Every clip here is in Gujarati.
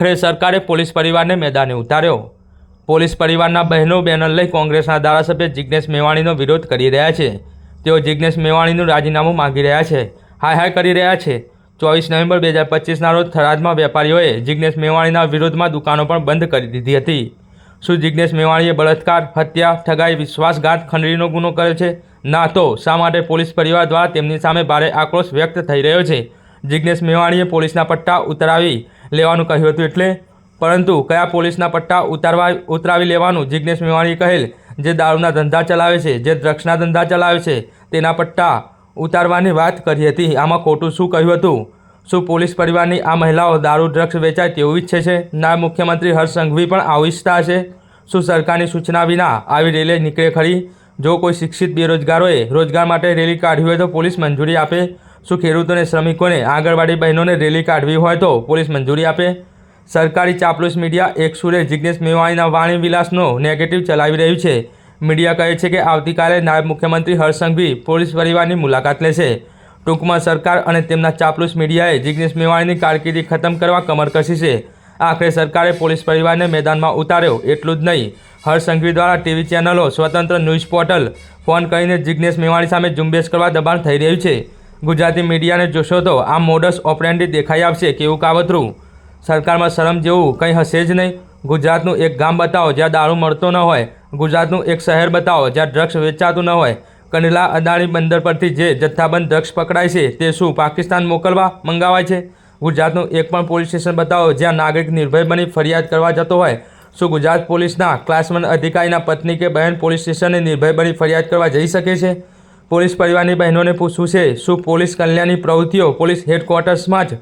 આખરે સરકારે પોલીસ પરિવારને મેદાને ઉતાર્યો. પોલીસ પરિવારના બહેનો બેનર લઈ કોંગ્રેસના ધારાસભ્ય જિજ્ઞેશ મેવાણીનો વિરોધ કરી રહ્યા છે. તેઓ જિજ્ઞેશ મેવાણીનું રાજીનામું માંગી રહ્યા છે. હાય હાય કરી રહ્યા છે. ચોવીસ નવેમ્બર બે હજાર પચીસના રોજ થરાદમાં વેપારીઓએ જિજ્ઞેશ મેવાણીના વિરોધમાં દુકાનો પણ બંધ કરી દીધી હતી. શું જિજ્ઞેશ મેવાણીએ બળાત્કાર, હત્યા, ઠગાઈ, વિશ્વાસઘાત, ખંડણીનો ગુનો કર્યો છે? ના તો શા માટે પોલીસ પરિવાર દ્વારા તેમની સામે ભારે આક્રોશ વ્યક્ત થઈ રહ્યો છે? જિજ્ઞેશ મેવાણીએ પોલીસના પટ્ટા ઉતરાવી લેવાનું કહ્યું હતું એટલે. પરંતુ કયા પોલીસના પટ્ટા ઉતારવા, ઉતરાવી લેવાનું? જિજ્ઞેશ મેવાણીએ કહેલ, જે દારૂના ધંધા ચલાવે છે, જે ડ્રગ્સના ધંધા ચલાવે છે, તેના પટ્ટા ઉતારવાની વાત કરી હતી. આમાં ખોટું શું કહ્યું હતું? શું પોલીસ પરિવારની આ મહિલાઓ દારૂ, ડ્રગ્સ વેચાય તેવું ઈચ્છે છે? નાયબ મુખ્યમંત્રી હર્ષ સંઘવી પણ આવું ઈચ્છતા હશે શું સરકારની સૂચના વિના આવી રેલી નીકળે ખરી? જો કોઈ શિક્ષિત બેરોજગારોએ રોજગાર માટે રેલી કાઢવી હોય તો પોલીસ મંજૂરી આપે? શું ખેડૂતોને શ્રમિકોને આંગણવાડી બહેનોને રેલી કાઢવી હોય તો પોલીસ મંજૂરી આપે? સરકારી ચાપલુસ મીડિયા એક સુરે જિજ્ઞેશ મેવાણીના વાણી વિલાસનો નેગેટિવ ચલાવી રહ્યું છે. મીડિયા કહે છે કે આવતીકાલે નાયબ મુખ્યમંત્રી હર્ષસંઘવી પોલીસ પરિવારની મુલાકાત લેશે. ટૂંકમાં સરકાર અને તેમના ચાપલુસ મીડિયાએ જિજ્ઞેશ મેવાણીની કારકિર્દી ખતમ કરવા કમર કસી છે આખરે સરકારે પોલીસ પરિવારને મેદાનમાં ઉતાર્યો એટલું જ નહીં. સંઘવી દ્વારા ટીવી ચેનલો, સ્વતંત્ર ન્યૂઝ પોર્ટલ ફોન કરીને જિજ્ઞેશ મેવાણી સામે ઝુંબેશ કરવા દબાણ થઈ રહ્યું છે. ગુજરાતી મીડિયાને જોશો તો આ મોડસ ઓપરેન્ડી દેખાઈ આવશે કેવું કાવતરું? સરકારમાં શરમ જેવું કંઈ હશે જ નહીં. ગુજરાતનું એક ગામ બતાવો જ્યાં દારૂ મળતો ન હોય. ગુજરાતનું એક શહેર બતાવો જ્યાં ડ્રગ્સ વેચાતું ન હોય. કંડલા અદાણી બંદર પરથી જે જથ્થાબંધ ડ્રગ્સ પકડાય છે, તે શું પાકિસ્તાન મોકલવા મંગાવાય છે? ગુજરાતનું એક પણ પોલીસ સ્ટેશન બતાવો જ્યાં નાગરિક નિર્ભય બની ફરિયાદ કરવા જતો હોય. શું ગુજરાત પોલીસના ક્લાસ વન અધિકારીના પત્ની કે બહેન પોલીસ સ્ટેશને નિર્ભય બની ફરિયાદ કરવા જઈ શકે છે? પોલીસ પરિવારની બહેનોને પૂછવું છે, શું પોલીસ કલ્યાણની પ્રવૃત્તિઓ પોલીસ હેડક્વાર્ટર્સમાં જ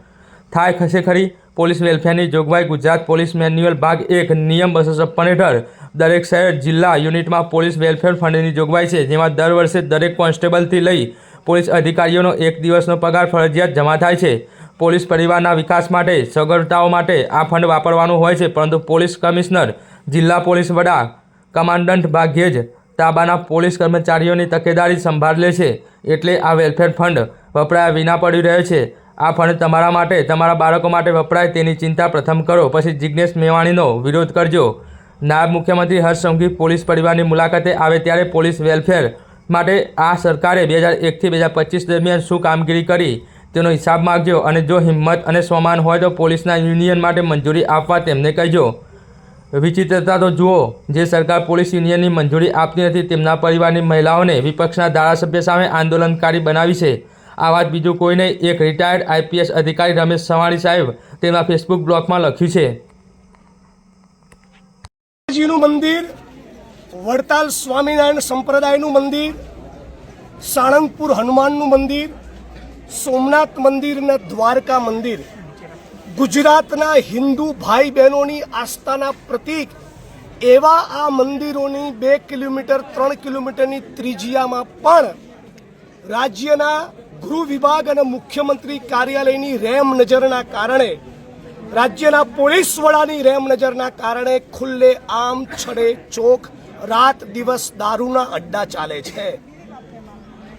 થાય ખસે ખરી? પોલીસ વેલફેરની જોગવાઈ ગુજરાત પોલીસ મેન્યુઅલ ભાગ એક, નિયમ બસો છપ્પન હેઠળ દરેક શહેર, જિલ્લા યુનિટમાં પોલીસ વેલફેર ફંડની જોગવાઈ છે, જેમાં દર વર્ષે દરેક કોન્સ્ટેબલથી લઈ પોલીસ અધિકારીઓનો એક દિવસનો પગાર ફરજિયાત જમા થાય છે. પોલીસ પરિવારના વિકાસ માટે, સગવડતાઓ માટે આ ફંડ વાપરવાનું હોય છે, પરંતુ પોલીસ કમિશનર, જિલ્લા પોલીસ વડા, કમાન્ડન્ટ ભાગ્યે જ તાબાના પોલીસ કર્મચારીઓની તકેદારી સંભાળ લે છે એટલે આ વેલફેર ફંડ વપરાયા વિના પડી રહ્યો છે. આ ફંડ તમારા માટે, તમારા બાળકો માટે વપરાય તેની ચિંતા પ્રથમ કરો, પછી જિજ્ઞેશ મેવાણીનો વિરોધ કરજો. નાયબ મુખ્યમંત્રી હર્ષ સંઘવી પોલીસ પરિવારની મુલાકાતે આવે ત્યારે પોલીસ વેલફેર માટે આ સરકારે બે હજાર એકથી બે હજાર પચીસ દરમિયાન શું કામગીરી કરી તેનો હિસાબ માગજો અને જો હિંમત અને સ્વમાન હોય તો પોલીસના યુનિયન માટે મંજૂરી આપવા તેમને કહેજો. વિચિત્રતા તો જુઓ, જે સરકાર પોલીસ યુનિયનની મંજૂરી આપતી નથી, તેમના પરિવારની મહિલાઓને વિપક્ષના ધારાસભ્ય સામે આંદોલનકારી બનાવી છે. આ વાત બીજું કોઈ નહીં એક રિટાયર્ડ આઈપીએસ અધિકારી રમેશ સવાણી સાહેબ તેમના ફેસબુક બ્લોગમાં લખ્યું છે. મંદિર, વડતાલ સ્વામિનારાયણ સંપ્રદાયનું મંદિર, સાળંગપુર હનુમાનનું મંદિર, સોમનાથ મંદિર અને દ્વારકા મંદિર. ગુજરાતના હિન્દુ ભાઈ બહેનોની આસ્થાના પ્રતીક એવા આ મંદિરોની બે કિલોમીટર, ત્રણ કિલોમીટરની ત્રિજ્યામાં પણ રાજ્યના ગૃહ વિભાગ અને મુખ્યમંત્રી કાર્યાલયની રેમ નજરના કારણે, રાજ્યના પોલીસ વડાની રેમ નજરના કારણે ખુલ્લે આમ છડે ચોક, રાત દિવસ દારૂના અડ્ડા ચાલે છે.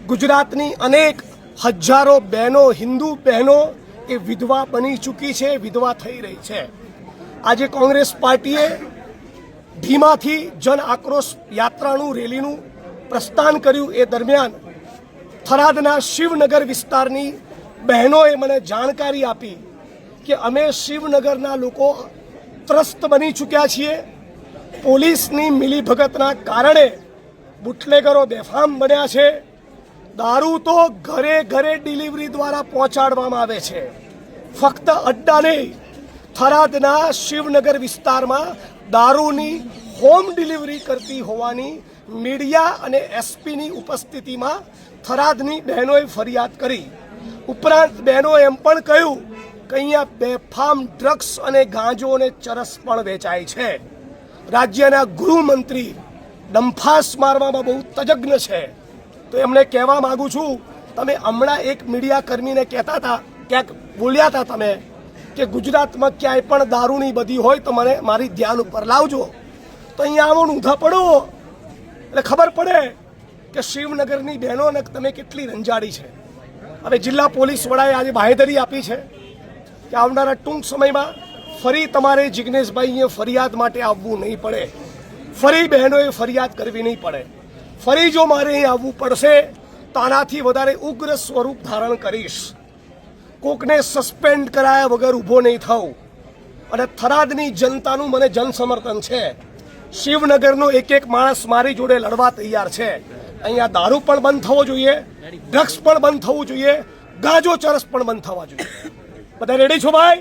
ગુજરાતની અનેક હજારો બહેનો, હિન્દુ બહેનો એ વિધવા બની ચૂકી છે, વિધવા થઈ રહી છે. આજે કોંગ્રેસ પાર્ટીએ ધીમાથી જન આક્રોશ યાત્રાનું રેલીનું પ્રસ્થાન કર્યું. એ દરમિયાન થરાદના શિવનગર વિસ્તારની બહેનોએ મને જાણકારી આપી કે અમે શિવનગરના લોકો ત્રસ્ત બની ચૂક્યા છીએ. પોલીસની મિલીભગતના કારણે બુટલેગરો બેફામ બન્યા છે. દારૂ તો ઘરે ઘરે ડિલિવરી દ્વારા પહોંચાડવામાં આવે છે. ફક્ત અડ્ડા નહીં, થરાદના શિવનગર વિસ્તારમાં દારૂની હોમ ડિલિવરી કરતી હોવાની મીડિયા અને એસપીની ઉપસ્થિતિમાં થરાદની બહેનોએ ફરિયાદ કરી. ઉપરાંત બહેનો એમ પણ કહ્યું કે અહીંયા બેફામ ડ્રગ્સ અને ગાંજો અને ચરસ પણ વેચાય છે. રાજ્યના ગૃહમંત્રી ડંફાસ મારવામાં બહુ તજજ્ઞ છે. તો એમને કહેવા માંગુ છું, તમે હમણાં એક મીડિયા કર્મીને કહેતા હતા, ક્યાંક બોલ્યા હતા તમે, કે ગુજરાતમાં ક્યાંય પણ દારૂની બધી હોય તો મને મારી ધ્યાન ઉપર લાવજો. તો અહીંયા આવો ઊંધા પડો. એટલે ખબર પડે કે શિવનગરની બહેનોને તમે કેટલી રંજાડી છે. હવે જિલ્લા પોલીસ વડાએ આજે બાહેધરી આપી છે કે આવનારા ટૂંક સમયમાં ફરી તમારે જિજ્ઞેશભાઈ અહીંયા ફરિયાદ માટે આવવું નહીં પડે. ફરી બહેનોએ ફરિયાદ કરવી નહીં પડે. ફરી જો મારે અહીં આવવું પડશે. તો આનાથી વધારે ઉગ્ર સ્વરૂપ ધારણ કરીશ. કોકને સસ્પેન્ડ કરાયા વગર ઊભો નહીં થવું અને થરાદની જનતાનું મને જનસમર્થન છે. શિવનગરનો એક એક માણસ મારી જોડે લડવા તૈયાર છે. અહીંયા દારૂ પણ બંધ થવો જોઈએ, ડ્રગ્સ પણ બંધ થવું જોઈએ, ગાજો ચરસ પણ બંધ થવા જોઈએ. બધા રેડી છો ભાઈ?